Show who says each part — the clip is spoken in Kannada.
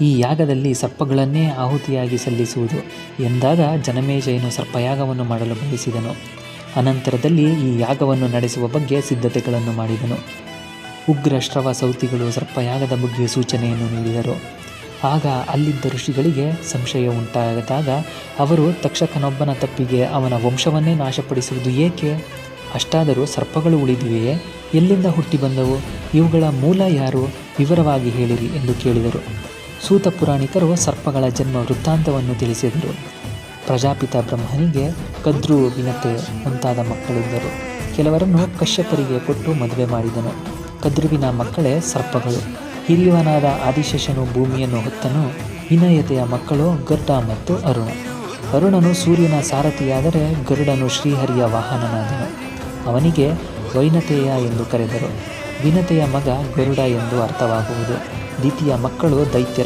Speaker 1: ಈ ಯಾಗದಲ್ಲಿ ಸರ್ಪಗಳನ್ನೇ ಆಹುತಿಯಾಗಿ ಸಲ್ಲಿಸುವುದು. ಎಂದಾಗ ಜನಮೇಜಯನು ಸರ್ಪಯಾಗವನ್ನು ಮಾಡಲು ಬಯಸಿದನು. ಅನಂತರದಲ್ಲಿ ಈ ಯಾಗವನ್ನು ನಡೆಸುವ ಬಗ್ಗೆ ಸಿದ್ಧತೆಗಳನ್ನು ಮಾಡಿದನು. ಉಗ್ರ ಶ್ರವ ಸೌತಿಗಳು ಸರ್ಪಯಾಗದ ಬಗ್ಗೆ ಸೂಚನೆಯನ್ನು ನೀಡಿದರು. ಆಗ ಅಲ್ಲಿದ್ದ ಋಷಿಗಳಿಗೆ ಸಂಶಯ ಉಂಟಾದಾಗ ಅವರು ತಕ್ಷಕನೊಬ್ಬನ ತಪ್ಪಿಗೆ ಅವನ ವಂಶವನ್ನೇ ನಾಶಪಡಿಸುವುದು ಏಕೆ? ಅಷ್ಟಾದರೂ ಸರ್ಪಗಳು ಉಳಿದಿವೆಯೇ? ಎಲ್ಲಿಂದ ಹುಟ್ಟಿ ಬಂದವು? ಇವುಗಳ ಮೂಲ ಯಾರು? ವಿವರವಾಗಿ ಹೇಳಿರಿ ಎಂದು ಕೇಳಿದರು. ಸೂತ ಪುರಾಣಿಕರು ಸರ್ಪಗಳ ಜನ್ಮ ವೃತ್ತಾಂತವನ್ನು ತಿಳಿಸಿದರು. ಪ್ರಜಾಪಿತ ಬ್ರಹ್ಮನಿಗೆ ಕದ್ರು ವಿನತೆ ಮುಂತಾದ ಮಕ್ಕಳಿದ್ದರು. ಕೆಲವರನ್ನು ಕಶ್ಯಪರಿಗೆ ಕೊಟ್ಟು ಮದುವೆ ಮಾಡಿದನು. ಕದ್ರುವಿನ ಮಕ್ಕಳೇ ಸರ್ಪಗಳು. ಹಿರಿಯವನಾದ ಆದಿಶೇಷನು ಭೂಮಿಯನ್ನು ಹೊತ್ತನು. ವಿನಯತೆಯ ಮಕ್ಕಳು ಗರ್ಡ ಮತ್ತು ಅರುಣ. ಅರುಣನು ಸೂರ್ಯನ ಸಾರಥಿಯಾದರೆ ಗರುಡನು ಶ್ರೀಹರಿಯ ವಾಹನನಾದನು. ಅವನಿಗೆ ವೈನತೆಯ ಎಂದು ಕರೆದರು. ವಿನತೆಯ ಮಗ ಗರುಡ ಎಂದು ಅರ್ಥವಾಗುವುದು. ದ್ವಿತೀಯ ಮಕ್ಕಳು ದೈತ್ಯರ